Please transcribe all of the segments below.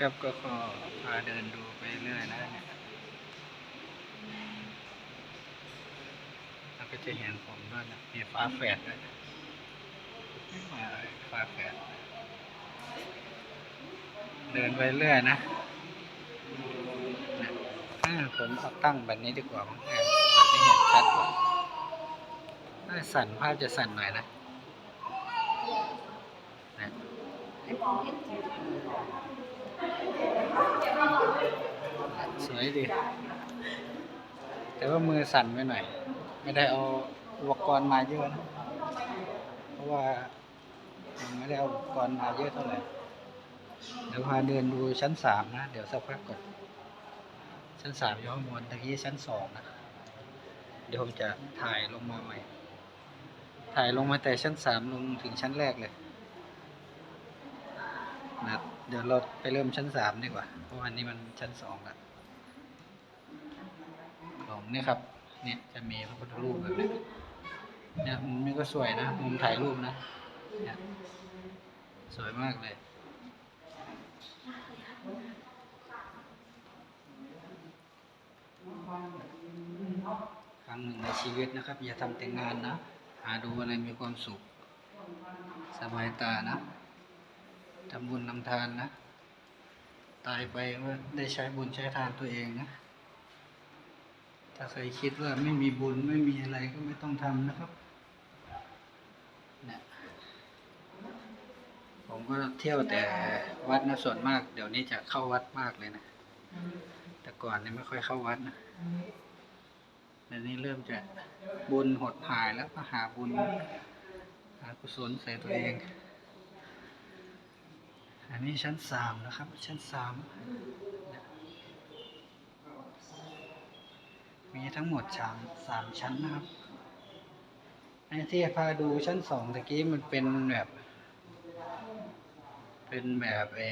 ครับก็ขอพาเดินดูไปเรื่อยนะเนี่ยแล้วก็จะเห็นผมด้วยนะมีฟ้าแฝดด้วยนะมาฟ้าแฝดเดินไปเรื่อยนะนี่ยอ่าผมเอาตั้งแบบนี้ดีกว่ามั้งเนี่ยมันจะเห็นชัดกว่าถ้าสั่นภาพจะสั่นหน่อยนะเนี่ย สวยดี แต่ว่ามือสั่นไปหน่อย ไม่ได้เอาอุปกรณ์มาเยอะนะ เพราะว่าไม่ได้เอาอุปกรณ์มาเยอะเท่าไหร่ เดี๋ยวพาเดินดูชั้นสามนะ เดี๋ยวสักพักก่อน ชั้นสามอยู่ข้างบนตะกี้ชั้นสองนะ เดี๋ยวผมจะถ่ายลงมาใหม่ ถ่ายลงมาแต่ชั้นสามลงถึงชั้นแรกเลย เดี๋ยวเราไปเริ่มชั้นสามดีกว่า เพราะวันนี้มันชั้นสองละของเนี่ยครับ เนี่ยจะมีพระพุทธรูปแบบนี้เนี่ยมุมนี้ก็สวยนะมุมถ่ายรูปนะเนี่ยสวยมากเลย ครั้งหนึ่งในชีวิตนะครับ อย่าทำแต่งานนะ หาดูอะไรมีความสุข สบายตานะ ทำบุญนำทานนะ ตายไปว่าได้ใช้บุญใช้ทานตัวเองนะ ถ้าเคยคิดว่าไม่มีบุญไม่มีอะไรก็ไม่ต้องทำนะครับเนี่ยผมก็เที่ยวแต่วัดนะส่วนมาก เดี๋ยวนี้จะเข้าวัดมากเลยนะ แต่ก่อนเนี่ยไม่ค่อยเข้าวัดนะเดี๋ยวนี้เริ่มจะบุญหดหายแล้วก็หาบุญหากุศลใส่ตัวเอง อันนี้ชั้นสามนะครับ ชั้นสามมีทั้งหมดสามสามชั้นนะครับไอ้ที่พาดูชั้นสองตะกี้มันเป็นแบบ เป็นแบบเอ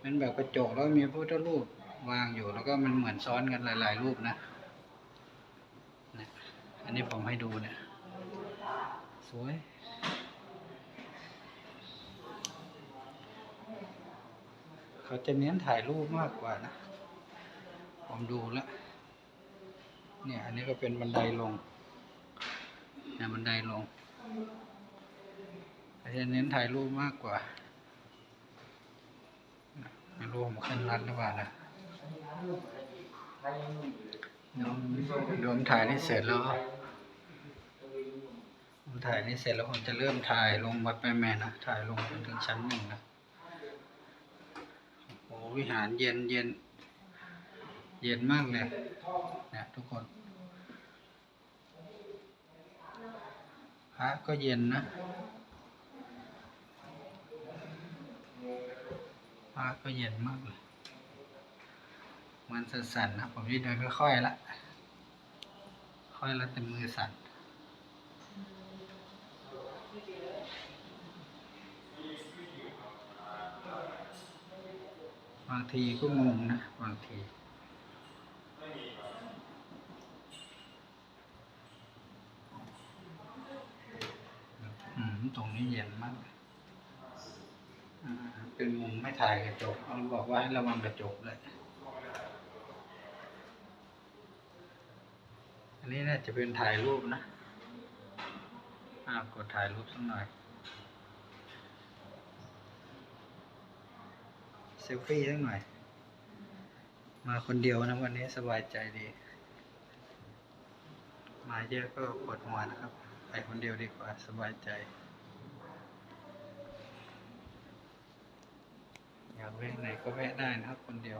เป็นแบบกระจกแล้วมีพระพุทธรูปวางอยู่ แล้วก็มันเหมือนซ้อนกันหลาย ๆ รูปนะอันนี้ผมให้ดูเนี่ยสวย เขาจะเน้นถ่ายรูปมากกว่านะ ผมดูแล้ว เนี่ยอันนี้ก็เป็นบันไดลงเนี่ยบันไดลงเขาจะเน้นถ่ายรูปมากกว่าไม่รู้ผมขึ้นรัดหรือเปล่านะเดี๋ยวเดี๋ยวผมถ่ายนี่เสร็จแล้วผมถ่ายนี่เสร็จแล้วผมจะเริ่มถ่ายลงวัดแม่แม่นะ ถ่ายลงจนถึงชั้นหนึ่งนะ วิหารเย็นเย็น เย็นมากเลยนี่ยทุกคน พระก็เย็นนะพระก็เย็นมากเลยมันสั่นๆนะ ผมจะเดินค่อยๆละ ค่อยล้วแต่มือสั่นางทีก็งงนะบางทีตรงนี้เย็นมากเลยอ่าเป็นมุมไม่ถ่ายกระจกเขาบอกว่าให้ระวังกระจกเลยอันนี้น่าจะเป็นถ่ายรูปนะ อ่ากดถ่ายรูปสักหน่อย เซลฟี่สักหน่อย มาคนเดียวนะวันนี้สบายใจดี มาเยอะก็ปวดหัวนะครับ ไปคนเดียวดีกว่าสบายใจ อยากแวะไหนก็แวะได้นะครับคนเดียว